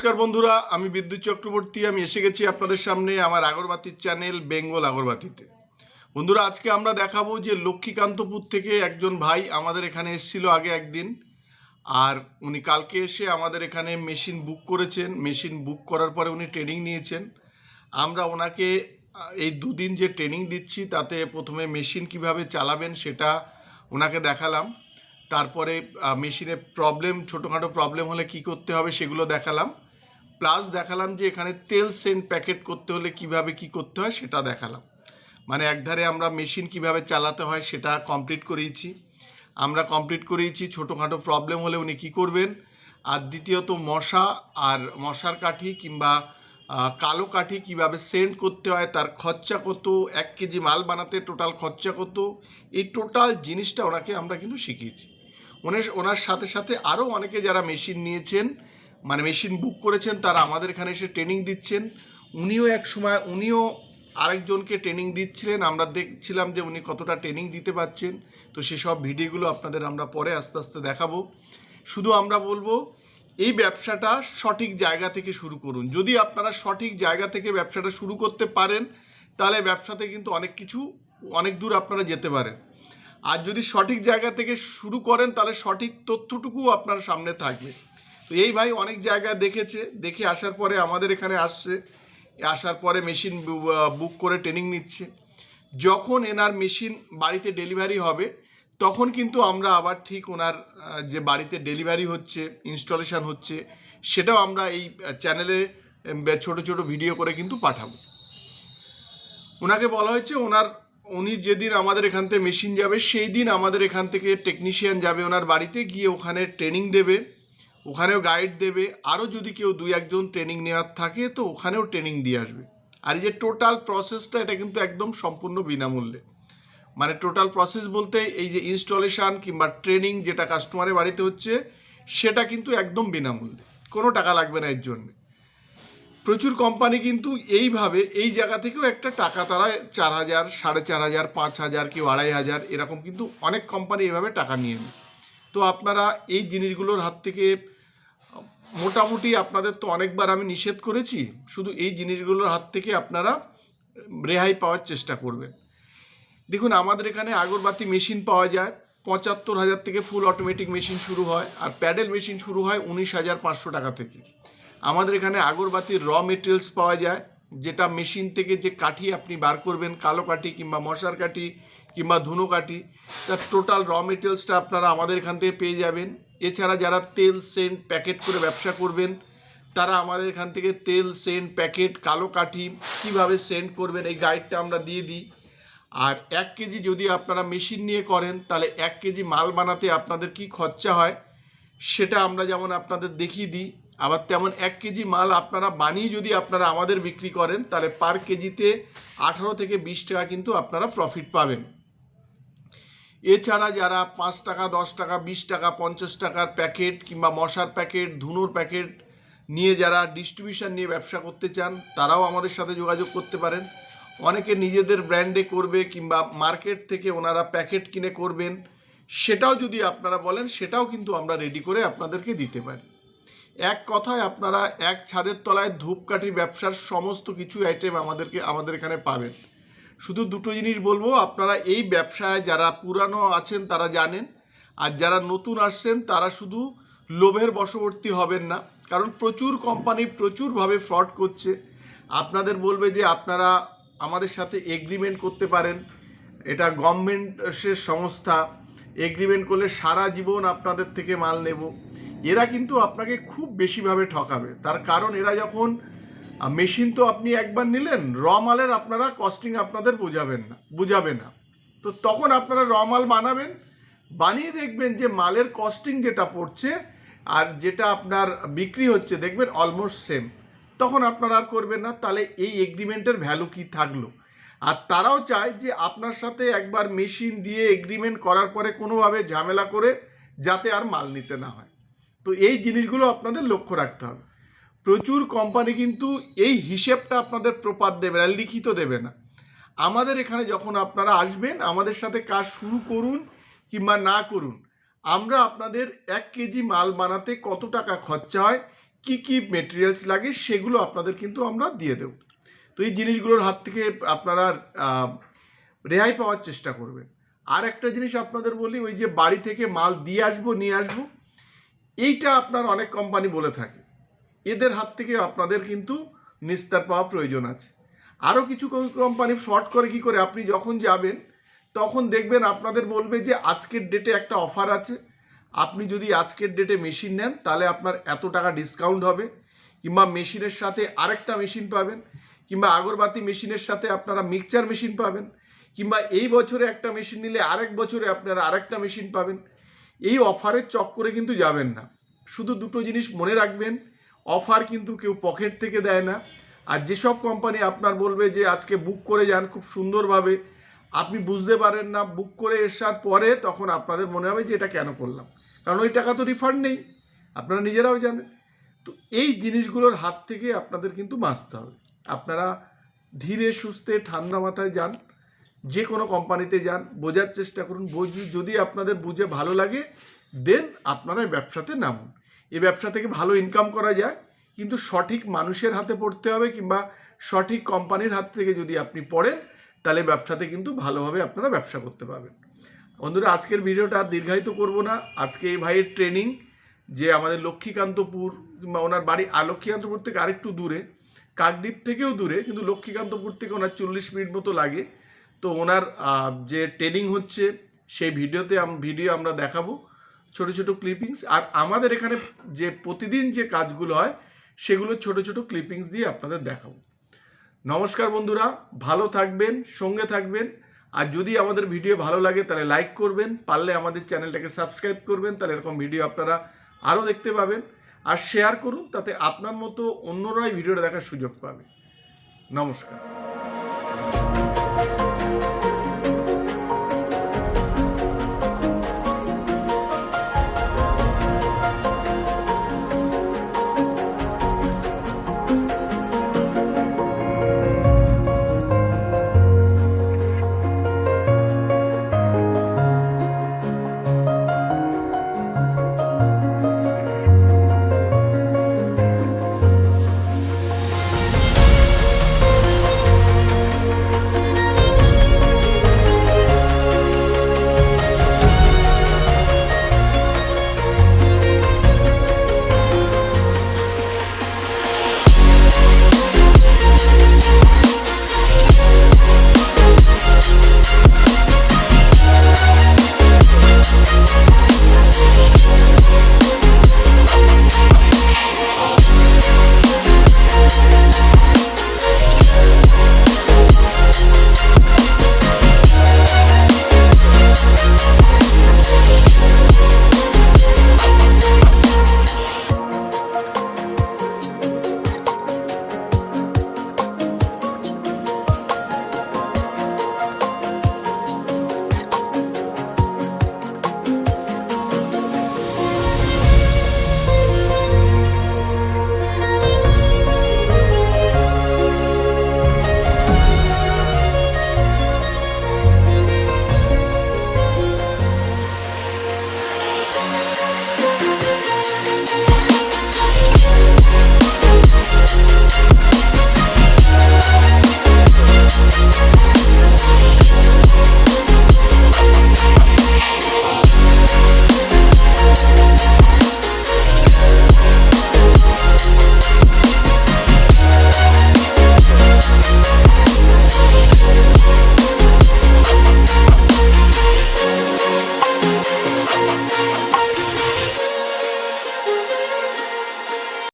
নমস্কার বন্ধুরা, আমি বিদ্যুৎ চক্রবর্তী, আমি এসে গেছি আপনাদের সামনে আমার আগরবাতির চ্যানেল বেঙ্গল আগরবাতিতে। বন্ধুরা, আজকে আমরা দেখাবো যে লক্ষ্মীকান্তপুর থেকে একজন ভাই আমাদের এখানে এসেছিল আগে একদিন, আর উনি কালকে এসে আমাদের এখানে মেশিন বুক করেছেন। মেশিন বুক করার পরে উনি ট্রেনিং নিয়েছেন। আমরা ওনাকে এই দুদিন যে ট্রেনিং দিচ্ছি, তাতে প্রথমে মেশিন কীভাবে চালাবেন সেটা ওনাকে দেখালাম। তারপরে মেশিনে প্রবলেম ছোটোখাটো প্রবলেম হলে কি করতে হবে সেগুলো দেখালাম। প্লাস দেখালাম যে এখানে তেল সেন্ট প্যাকেট করতে হলে কীভাবে কি করতে হয় সেটা দেখালাম। মানে একধারে আমরা মেশিন কীভাবে চালাতে হয় সেটা কমপ্লিট করিয়েছি। আমরা কমপ্লিট করিয়েছি, ছোটোখাটো প্রবলেম হলে উনি কী করবেন? আর দ্বিতীয়ত মশা আর মশার কাঠি কিংবা কালো কাঠি কীভাবে সেন্ড করতে হয়, তার খরচা কত, এক কেজি মাল বানাতে টোটাল খরচা কত, এই টোটাল জিনিসটা ওনাকে আমরা কিন্তু শিখিয়েছি। ওনার ওনার সাথে সাথে আরও অনেকে যারা মেশিন নিয়েছেন মানে মেশিন বুক করেছেন, তারা আমাদের এখানে এসে ট্রেনিং দিচ্ছেন। উনিও এক সময়, উনিও আরেকজনকে ট্রেনিং দিচ্ছিলেন। আমরা দেখছিলাম যে উনি কতটা ট্রেনিং দিতে পারছেন। তো সেসব ভিডিওগুলো আপনাদের আমরা পরে আস্তে আস্তে দেখাবো। শুধু আমরা বলব, এই ব্যবসাটা সঠিক জায়গা থেকে শুরু করুন। যদি আপনারা সঠিক জায়গা থেকে ব্যবসাটা শুরু করতে পারেন, তাহলে ব্যবসাতে কিন্তু অনেক কিছু, অনেক দূর আপনারা যেতে পারেন। আর যদি সঠিক জায়গা থেকে শুরু করেন, তাহলে সঠিক তথ্যটুকু আপনার সামনে থাকবে। তো এই ভাই অনেক জায়গা দেখেছে, দেখে আসার পরে আমাদের এখানে আসছে। আসার পরে মেশিন বুক করে ট্রেনিং নিচ্ছে। যখন এনার মেশিন বাড়িতে ডেলিভারি হবে, তখন কিন্তু আমরা আবার ঠিক ওনার যে বাড়িতে ডেলিভারি হচ্ছে ইনস্টলেশন হচ্ছে, সেটাও আমরা এই চ্যানেলে ছোট ছোট ভিডিও করে কিন্তু পাঠাবো। ওনাকে বলা হয়েছে ওনার, উনি যেদিন আমাদের এখান থেকে মেশিন যাবে, সেই দিন আমাদের এখান থেকে টেকনিশিয়ান যাবে ওনার বাড়িতে, গিয়ে ওখানে ট্রেনিং দেবে। ওখানেও গাইড দেবে। আরও যদি কেউ দুই একজন ট্রেনিং নেওয়ার থাকে, তো ওখানেও ট্রেনিং দিয়ে আসবে। আর এই যে টোটাল প্রসেসটা এটা কিন্তু একদম সম্পূর্ণ বিনামূল্যে। মানে টোটাল প্রসেস বলতে এই যে ইনস্টলেশান কিংবা ট্রেনিং যেটা কাস্টমারের বাড়িতে হচ্ছে, সেটা কিন্তু একদম বিনামূল্যে। কোনো টাকা লাগবে না এর জন্যে। প্রচুর কোম্পানি কিন্তু এইভাবে, এই জায়গা থেকেও একটা টাকা তারা চার হাজার, সাড়ে চার হাজার, পাঁচ হাজার, কেউ আড়াই হাজার, এরকম কিন্তু অনেক কোম্পানি এভাবে টাকা নিয়ে নেয়। তো আপনারা এই জিনিসগুলোর হাত থেকে মোটামুটি আপনাদের তো অনেকবার আমি নিষেধ করেছি, শুধু এই জিনিসগুলোর হাত থেকে আপনারা রেহাই পাওয়ার চেষ্টা করবেন। দেখুন, আমাদের এখানে আগরবাতি মেশিন পাওয়া যায়, পঁচাত্তর হাজার থেকে ফুল অটোমেটিক মেশিন শুরু হয়, আর প্যাডেল মেশিন শুরু হয় উনিশ হাজার পাঁচশো টাকা থেকে। আমাদের এখানে আগরবাতির র মেটেরিয়ালস পাওয়া যায়, যেটা মেশিন থেকে যে কাঠি আপনি বার করবেন, কালো কাঠি কিংবা মশার কাঠি কিংবা ধুনো কাঠি, তার টোটাল র মেটেরিয়ালসটা আপনারা আমাদের এখান থেকে পেয়ে যাবেন। এছাড়া যারা তেল সেন্ট প্যাকেট করে ব্যবসা করবেন, তারা আমাদের এখান থেকে তেল সেন্ট প্যাকেট, কালো কাঠি কীভাবে সেন্ড করবেন, এই গাইডটা আমরা দিয়ে দিই। আর এক কেজি যদি আপনারা মেশিন নিয়ে করেন, তাহলে এক কেজি মাল বানাতে আপনাদের কি খরচা হয়, সেটা আমরা যেমন আপনাদের দেখিয়ে দিই। আবার তেমন এক কেজি মাল আপনারা বানিয়ে যদি আপনারা আমাদের বিক্রি করেন, তাহলে পার কেজিতে আঠারো থেকে বিশ টাকা কিন্তু আপনারা প্রফিট পাবেন। এছাড়া যারা পাঁচ টাকা, দশ টাকা, বিশ টাকা, পঞ্চাশ টাকার প্যাকেট কিংবা মশার প্যাকেট, ধুনোর প্যাকেট নিয়ে যারা ডিস্ট্রিবিউশন নিয়ে ব্যবসা করতে চান, তারাও আমাদের সাথে যোগাযোগ করতে পারেন। অনেকে নিজেদের ব্র্যান্ডে করবে কিংবা মার্কেট থেকে ওনারা প্যাকেট কিনে করবেন। সেটাও যদি আপনারা বলেন, সেটাও কিন্তু আমরা রেডি করে আপনাদেরকে দিতে পারি। এক কথায় আপনারা এক ছাদের তলায় ধূপকাঠি ব্যবসার সমস্ত কিছু আইটেম আমাদেরকে, আমাদের এখানে পাবেন। শুধু দুটো জিনিস বলব, আপনারা এই ব্যবসায় যারা পুরানো আছেন তারা জানেন, আর যারা নতুন আসছেন তারা শুধু লোভের বশবর্তী হবেন না, কারণ প্রচুর কোম্পানি প্রচুরভাবে ফ্রড করছে। আপনাদের বলবে যে আপনারা আমাদের সাথে এগ্রিমেন্ট করতে পারেন, এটা গভর্নমেন্টের সংস্থা এগ্রিমেন্ট করলে সারা জীবন আপনাদের থেকে মাল নেব। এরা কিন্তু আপনাকে খুব বেশিভাবে ঠকাবে। তার কারণ এরা যখন মেশিন তো আপনি একবার নিলেন, র মালের আপনারা কস্টিং আপনাদের বোঝাবেন না, বুঝাবে না। তো তখন আপনারা র মাল বানাবেন, বানিয়ে দেখবেন যে মালের কস্টিং যেটা পড়ছে আর যেটা আপনার বিক্রি হচ্ছে, দেখবেন অলমোস্ট সেম তখন আপনারা আর করবেন না, তাহলে এই এগ্রিমেন্টের ভ্যালু কি থাকল? আর তারাও চায় যে আপনার সাথে একবার মেশিন দিয়ে এগ্রিমেন্ট করার পরে কোনোভাবে ঝামেলা করে যাতে আর মাল নিতে না হয়। তো এই জিনিসগুলো আপনাদের লক্ষ্য রাখতে হবে। প্রচুর কোম্পানি কিন্তু এই হিসেবটা আপনাদের প্রপাত দেবে না, লিখিত দেবে না। আমাদের এখানে যখন আপনারা আসবেন, আমাদের সাথে কাজ শুরু করুন কিংবা না করুন, আমরা আপনাদের এক কেজি মাল বানাতে কত টাকা খরচা হয়, কি কি মেটেরিয়ালস লাগে সেগুলো আপনাদের কিন্তু আমরা দিয়ে দেব। তো এই জিনিসগুলোর হাত থেকে আপনারা রেহাই পাওয়ার চেষ্টা করবেন। আর একটা জিনিস আপনাদের বলি, ওই যে বাড়ি থেকে মাল দিয়ে আসব, নিয়ে আসব, এইটা আপনার অনেক কোম্পানি বলে থাকে। এদের হাত থেকে আপনাদের কিন্তু নিস্তার পাওয়া প্রয়োজন আছে। আরও কিছু কোম্পানি ফ্রড করে কি করে? আপনি যখন যাবেন, তখন দেখবেন আপনাদের বলবে যে, আজকের ডেটে একটা অফার আছে। আপনি যদি আজকের ডেটে মেশিন নেন, তাহলে আপনার এত টাকা ডিসকাউন্ট হবে। কিংবা মেশিনের সাথে আরেকটা মেশিন পাবেন। কিংবা আগরবাতি মেশিনের সাথে আপনারা মিক্সচার মেশিন পাবেন। কিংবা এই বছরে একটা মেশিন নিলে আরেক বছরে আপনারা আরেকটা মেশিন পাবেন। এই অফারের চক্করে কিন্তু যাবেন না। শুধু দুটো জিনিস মনে রাখবেন অফার কিন্তু কেউ পকেট থেকে দেয় না। আর যেসব কোম্পানি আপনার বলবে যে, আজকে বুক করে যান খুব সুন্দরভাবে। আপনি বুঝতে পারেন না বুক করে আসার পরে তখন আপনাদের মনে হবে যে, এটা কেন করলাম? কারণ ওই টাকা তো রিফান্ড নেই। আপনারা নিজেরাও জানেন। তো এই জিনিসগুলোর হাত থেকে আপনাদের কিন্তু বাঁচতে হবে। আপনারা ধীরে সুস্থে ঠান্ডা মাথায় যান। যে কোনো কোম্পানিতে যান, বোঝার চেষ্টা করুন। বুঝি যদি আপনাদের বুঝে ভালো লাগে দেন আপনারা ব্যবসাতে নামুন। এই ব্যবসা থেকে ভালো ইনকাম করা যায়, কিন্তু সঠিক মানুষের হাতে পড়তে হবে কিংবা সঠিক কোম্পানির হাত থেকে যদি আপনি পড়েন, তাহলে ব্যবসাতে কিন্তু ভালোভাবে আপনারা ব্যবসা করতে পারবেন। বন্ধুরা, আজকের ভিডিওটা আর দীর্ঘায়িত করব না। আজকে এই ভাইয়ের ট্রেনিং যে আমাদের লক্ষ্মীকান্তপুর কিংবা ওনার বাড়ি, আর লক্ষ্মীকান্তপুর থেকে আরেকটু দূরে, কাকদ্বীপ থেকেও দূরে, কিন্তু লক্ষ্মীকান্তপুর থেকে ওনার চল্লিশ মিনিট মতো লাগে। তো ওনার যে ট্রেনিং হচ্ছে, সেই ভিডিওতে ভিডিও আমরা দেখাবো। ছোট ছোট ক্লিপিংস আর আমাদের এখানে যে প্রতিদিন যে কাজগুলো হয়, সেগুলো ছোট ছোট ক্লিপিংস দিয়ে আপনাদের দেখাবো। নমস্কার বন্ধুরা, ভালো থাকবেন, সঙ্গে থাকবেন। আর যদি আমাদের ভিডিও ভালো লাগে, তাহলে লাইক করবেন। পারলে আমাদের চ্যানেলটাকে সাবস্ক্রাইব করবেন, তাহলে এরকম ভিডিও আপনারা আরও দেখতে পাবেন। আর শেয়ার করুন, তাতে আপনার মতো অন্যরাই ভিডিওটা দেখার সুযোগ পাবে। নমস্কার।